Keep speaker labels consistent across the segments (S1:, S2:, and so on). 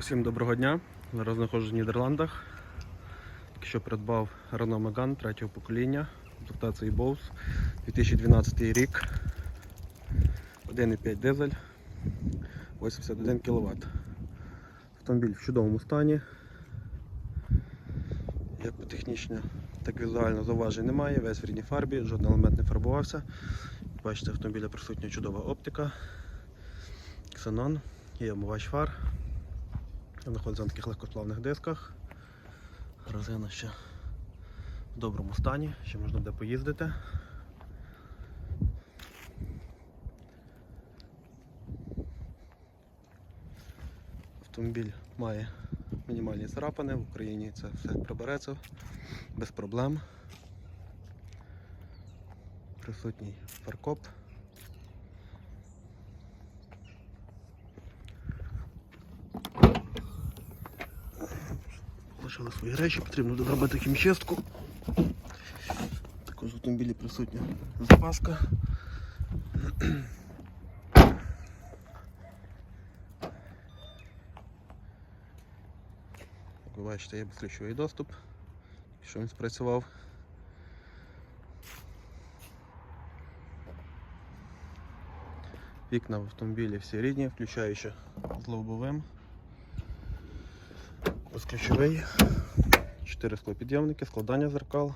S1: Всім доброго дня. Зараз знаходжусь в Нідерландах. Тільки що придбав Renault Megane третього покоління комплектації Bose 2012 рік. 1,5 дизель, 81 кВт. Автомобіль в чудовому стані. Як по технічно, так візуально зауважень немає, весь в рідній фарбі, жоден елемент не фарбувався. Бачите, автомобіля присутня чудова оптика, ксенон, є омивач фар. Знаходиться на таких легкосплавних дисках. Резина ще в доброму стані, ще можна буде поїздити. Автомобіль має мінімальні царапини, в Україні це все прибереться без проблем. Присутній фаркоп. Лишили свої речі, потрібно доробити хімчистку. Також в автомобілі присутня запаска. Як ви бачите, є безключовий доступ, що він спрацював. Вікна в автомобілі всі рідні, включаючи з лобовим. Безключовий. 4 склопідйомники, складання зеркал,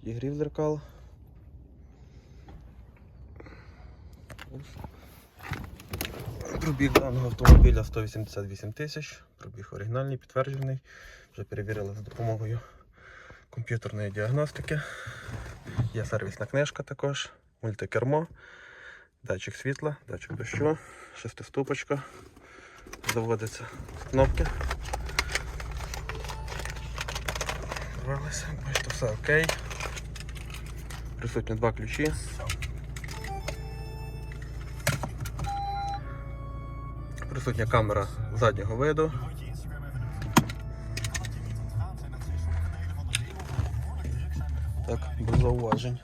S1: підігрів зеркал. Пробіг даного автомобіля 188 тисяч, пробіг оригінальний, підтверджений. Вже перевірили за допомогою комп'ютерної діагностики. Є сервісна книжка також, мультикермо, датчик світла, датчик дощу, шестиступочка. Заводиться кнопки. Вилися, бачите, все окей. Присутні два ключі. Присутня камера заднього виду. Так, без зауважень.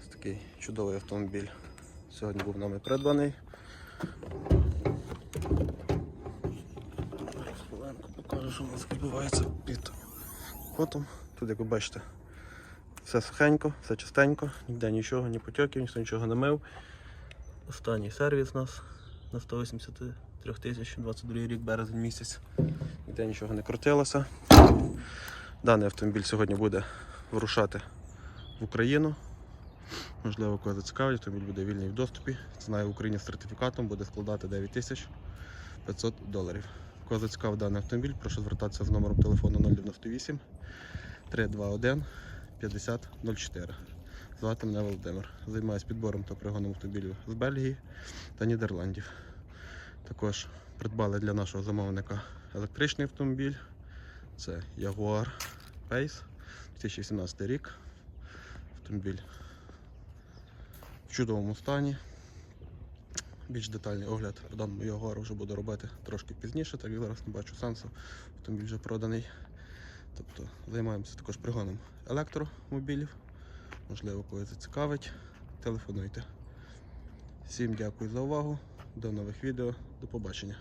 S1: Ось такий чудовий автомобіль. Сьогодні був нами придбаний. Зараз хвилинку покажу, що у нас відбувається під котом. Тут, як ви бачите, все сухенько, все чистенько, ніде нічого, ні потьоків, ніхто нічого не мив. Останній сервіс у нас на 183 тисяч, 22 рік, березень місяць. Ніде нічого не крутилося. Даний автомобіль сьогодні буде вирушати в Україну. Можливо, кого зацікавить, автомобіль буде вільний в доступі. Ціна в Україні з сертифікатом буде складати 9500 доларів. Кого зацікавив даний автомобіль, прошу звертатися з номером телефону 098 321 5004. Звати мене Володимир. Займаюся підбором та пригоном автомобілів з Бельгії та Нідерландів. Також придбали для нашого замовника електричний автомобіль. Це Jaguar Pace 2017 рік. Автомобіль в чудовому стані. Більш детальний огляд по даному вже буду робити трошки пізніше, так як зараз не бачу сенсу. Автомобіль вже проданий. Тобто займаємося також пригоном електромобілів. Можливо, когось зацікавить. Телефонуйте. Всім дякую за увагу. До нових відео. До побачення.